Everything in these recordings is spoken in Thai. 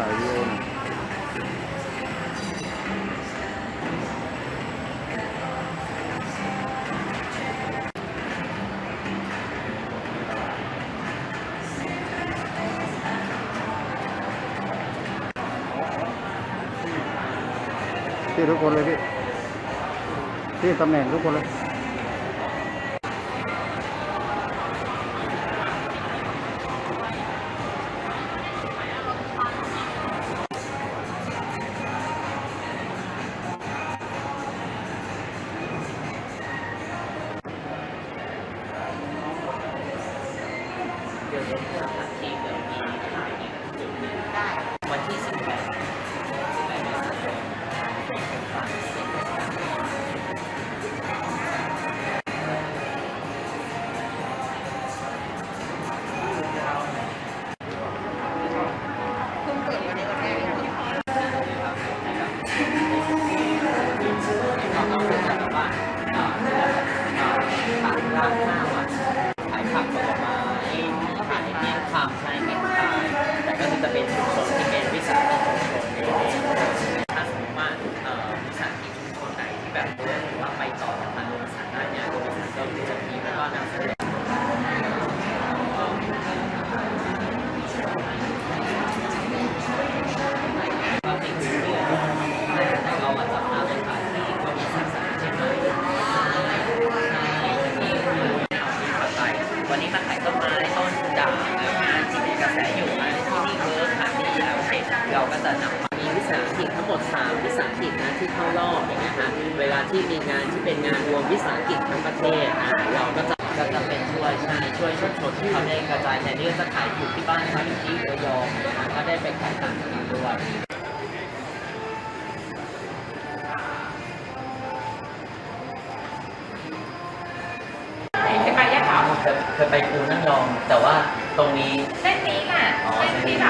สายโยนที่ทุกคนเลยพี่พี่ตำแหน่งทุกคนเลย เดี๋ยวรถเครื่องทันทีเดี๋ยวมีขายอีกจุดหนึ่ง เงี้ยฮะเวลาที่มีงานที่เป็นงานรวมวิสาหกิจทั้งประเทศอะเราก็จะก็จะเป็นช่วยใช่ช่วยชุมชนที่เขาได้กระจายแต่นี่ก็จะขายอยู่ที่บ้านเขาอยู่ที่ระยองนะก็ได้ไปขายต่างจังหวัดด้วยไปไปยังเหรอเคยเคยไปภูนั่งรองแต่ว่าตรงนี้ เส้นนี้แหละเส้นที่แบบ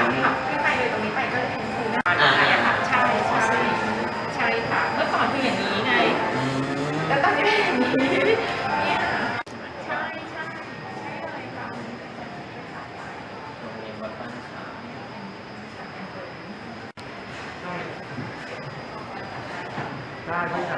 ไม่หั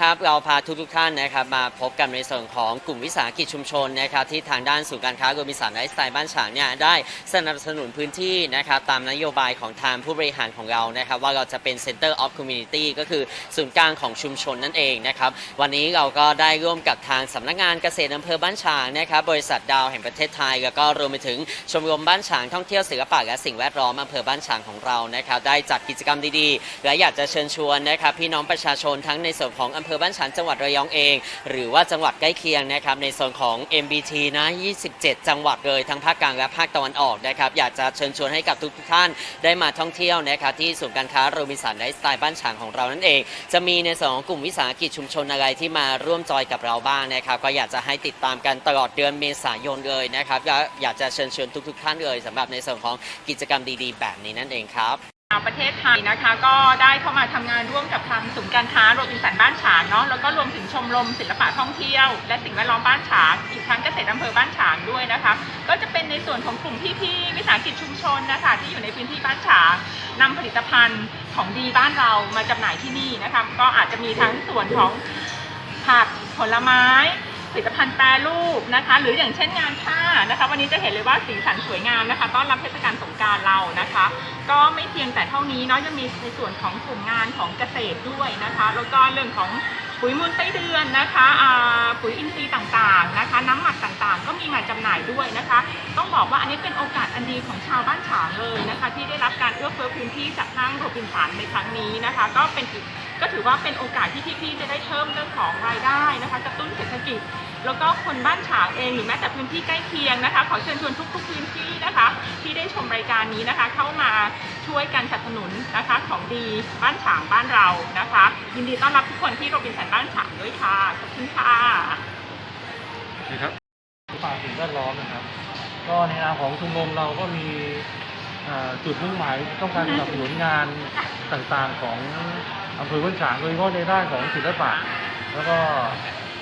ครับเราพาทุกทุกท่านนะครับมาพบกันในส่วนของกลุ่มวิสาหกิจชุมชนนะครับที่ทางด้านศูนย์การค้าโรบินสันไลฟ์สไตล์บ้านฉางเนี่ยได้สนับสนุนพื้นที่นะครับตามนโยบายของทางผู้บริหารของเรานะครับว่าเราจะเป็น Center of Community ก็คือศูนย์กลางของชุมชนนั่นเองนะครับวันนี้เราก็ได้ร่วมกับทางสำนักงานเกษตรอำเภอบ้านฉางนะครับบริษัทดาวแห่งประเทศไทย แล้วก็รวมไปถึงชมรมบ้านฉางท่องเที่ยวศิลปะและสิ่งแวดล้อมอำเภอบ้านฉางของเรานะครับได้จัดกิจกรรมดีๆ และอยากจะเชิญชวนนะครับพี่น้องประชาชนทั้งในส่วนของอำเภอภอบ้านฉางจังหวัดระยองเอง หรือว่าจังหวัดใกล้เคียงนะครับในส่วนของ MBT นะ 27 จังหวัดเลยทั้งภาคกลางและภาคตะวันออกนะครับอยากจะเชิญชวนให้กับทุกท่านได้มาท่องเที่ยวนะครับที่ศูนย์การค้าโรบินสันไลฟ์สไตล์บ้านฉางของเรานั่นเอง จะมีในส่วนของกลุ่มวิสาหกิจชุมชนอะไรที่มาร่วมจอยกับเราบ้างนะครับก็อยากจะให้ติดตามกันตลอดเดือนเมษายนเลยนะครับก็อยากจะเชิญชวนทุกๆท่านเลยสำหรับในส่วนของกิจกรรมดีๆ แบบนี้นั่นเองครับ ประเทศไทยนะคะก็ได้เข้ามาทำงานร่วมกับทางศูนย์การค้าโรบินสันบ้านฉางเนาะแล้วก็รวมถึงชมรมศิลปะท่องเที่ยว และสิ่งแวดล้อมบ้านฉางอีกทั้งเกษตรอำเภอบ้านฉางด้วยนะคะ ก็จะเป็นในส่วนของกลุ่มพี่ๆวิสาหกิจชุมชนนะคะที่อยู่ในพื้นที่บ้านฉางนำผลิตภัณฑ์ของดีบ้านเรามาจำหน่ายที่นี่นะคะก็อาจจะมีทั้งส่วนของผักผลไม้ ผลิตภัณฑ์แปรรูปนะคะ หรืออย่างเช่นงานผ้านะคะ วันนี้จะเห็นเลยว่าสีสันสวยงามนะคะ ต้อนรับเทศกาลสงการเรานะคะ ก็ไม่เพียงแต่เท่านี้เนาะยังมีในส่วนของกลุ่มงานของเกษตรด้วยนะคะ แล้วก็เรื่องของปุ๋ยมูลไส้เดือนนะคะปุ๋ยอินทรีย์ต่างๆนะคะ น้ำหมักต่างๆ ก็มีมาจำหน่ายด้วยนะคะ ต้องบอกว่าอันนี้เป็นโอกาสอันดีของชาวบ้านฉางเลยนะคะ ที่ได้รับการเอื้อเฟื้อพื้นที่จากห้างโรบินสันในครั้งนี้นะคะ ก็เป็นอีก ก็ถือว่าเป็นโอกาสที่พี่ๆจะได้เพิ่มเรื่องของรายได้นะคะกระตุ้นเศรษฐกิจ แล้วก็คนบ้านฉางเองหรือแม้แต่พื้นที่ใกล้เคียงนะคะ ขอเชิญชวนทุกๆพื้นที่นะคะ ที่ได้ชมรายการนี้นะคะ เข้ามาช่วยกันสนับสนุนนะคะของดีบ้านฉางบ้านเรานะคะ ยินดีต้อนรับทุกคนที่โรบินสันบ้านฉางด้วยค่ะขอบคุณค่ะนี่ครับป่าสิ่งแวดล้อมนะครับ ก็ในนามของชุมนุมเราก็มีเอ่อจุดมุ่งหมายต้องการสนับสนุนงานต่างๆของ อำเภอบ้านฉางโดยเฉพาะในด้านของศิลปะ แล้วก็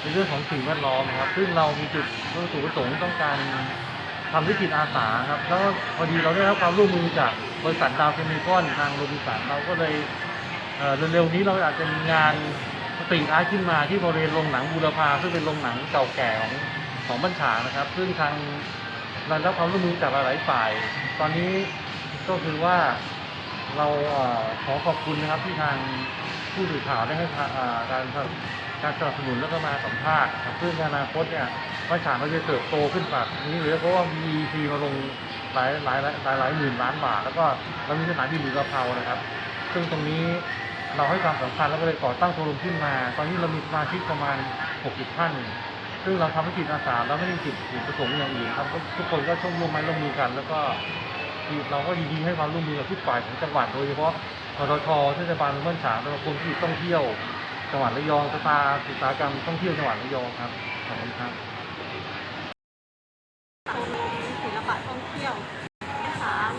ในเรื่องของสิ่งแวดล้อมนะครับ ซึ่งเรามีจุดวัตถุประสงค์ต้องการทำด้วยจิตอาสาครับ แล้วพอดีเราได้รับความร่วมมือจากบริษัทดาวเคมีคอนทางโรบินสันเราก็เลยเร็วๆนี้เราอาจจะมีงานสตรีทอาร์ตขึ้นมาที่บริเวณโรงหนังบูรพาซึ่งเป็นโรงหนังเก่าแก่ของของบ้านฉานะครับ ซึ่งทางเราได้รับความร่วมมือจากหลายฝ่าย ตอนนี้ก็คือว่า เราขอขอบคุณนะครับที่ทางผู้สื่อข่าวได้ให้การการสนับสนุนแล้วก็มาสัมภาษณ์ครับซึ่งในอนาคตเนี่ยบ้านฉางเราจะเติบโตขึ้นแบบนี้เลยเพราะว่ามี EC มาลงหลายหลายหลายหลายหมื่นล้านบาทแล้วก็เรามีสถานที่หรือกระเพรานะครับ ซึ่งตรงนี้เราให้ความสำคัญแล้วก็เลยก่อตั้งโชว์รูมขึ้นมา ตอนนี้เรามีสมาชิกประมาณ 60 ท่าน ซึ่งเราทำให้จิตอาสาเราไม่ได้จิตจุดประสงค์อย่างอื่นครับทุกคนก็ช่วยร่วมไม้ร่วมมือกัน แล้วก็ เราก็ยินดีให้ความร่วมมือกับทุกฝ่ายของจังหวัดโดยเฉพาะทททเทศบาลเมืองฉางสมาคมที่ท่องเที่ยว จังหวัดระยองสภาอุตสาหกรรมท่องเที่ยวจังหวัดระยองครับขอบคุณครับศิลปะท่องเที่ยวสาม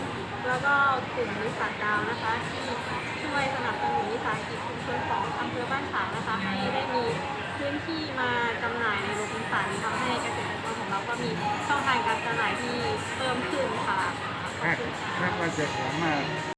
แล้วก็กลุ่มวิสาหดาวนะคะที่ช่วยสนับสนุนวิสาหกิจชุมชนของอำเภอบ้านฉางนะคะให้ได้มีพื้นที่มาจำหน่ายในโรบินสันทำให้เกษตรกรของเราก็มีช่องทางการจำหน่ายที่เพิ่มขึ้นค่ะขอบ คาดคาดว่าจะสามารถ